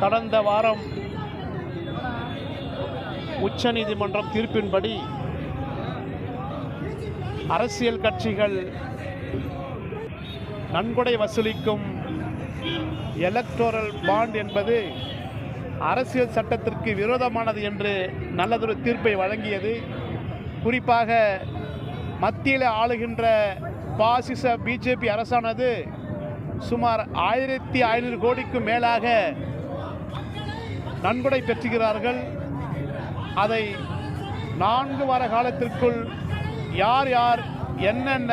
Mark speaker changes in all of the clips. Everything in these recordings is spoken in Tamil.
Speaker 1: கடந்த வாரம் உச்ச நீதிமன்றம் தீர்ப்பின்படி அரசியல் கட்சிகள் நன்கொடை வசூலிக்கும் எலக்டோரல் பாண்ட் என்பது அரசியல் சட்டத்திற்கு விரோதமானது என்று நல்லதொரு தீர்ப்பை வழங்கியது. குறிப்பாக மத்தியில் ஆளுகின்ற பாசிச பிஜேபி அரசானது சுமார் ஆயிரத்தி ஐநூறு கோடிக்கும் மேலாக நன்கொடை பெற்றுகிறார்கள். அதை நான்கு வார காலத்திற்குள் யார் யார் என்னென்ன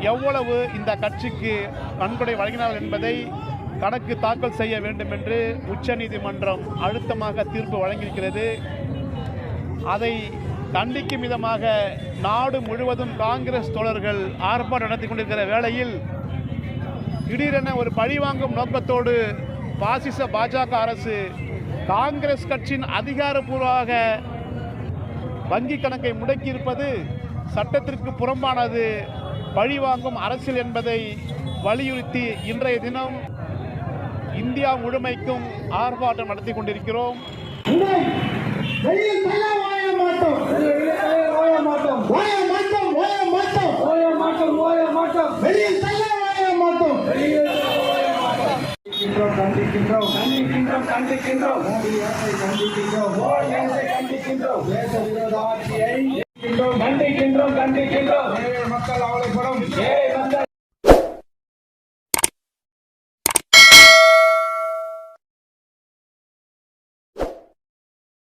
Speaker 1: எவ்வளவு இந்த கட்சிக்கு நன்கொடை வழங்கினார்கள் என்பதை கணக்கு தாக்கல் செய்ய வேண்டும் என்று உச்சநீதிமன்றம் அழுத்தமாக தீர்ப்பு வழங்கியிருக்கிறது. அதை தண்டிக்கும் விதமாக நாடு முழுவதும் காங்கிரஸ் தோழர்கள் ஆர்ப்பாட்டம் நடத்தி கொண்டிருக்கிற வேளையில் திடீரென ஒரு பழிவாங்கும் நோக்கத்தோடு பாசிச பாஜக அரசு காங்கிரஸ் கட்சியின் அதிகாரப்பூர்வமாக வங்கி கணக்கை முடக்கியிருப்பது சட்டத்திற்கு புறம்பானது. பழிவாங்கும் அரசியல் என்பதை வலியுறுத்தி இன்றைய தினம் இந்தியா முழுமைக்கும் ஆர்ப்பாட்டம் நடத்தி கொண்டிருக்கிறோம்.
Speaker 2: கண்டிக்கின்றோம் கண்டிக்கின்றோம் கண்டிக்கின்றோம் கண்டிக்கின்றோம். கண்டிக்கின்றோம் தேச விரோத ஆட்சியை கண்டிக்கின்றோம் கண்டிக்கின்றோம் கண்டிக்கின்றோம். மக்கள் அவளைப்படும் ஏழை மக்கள்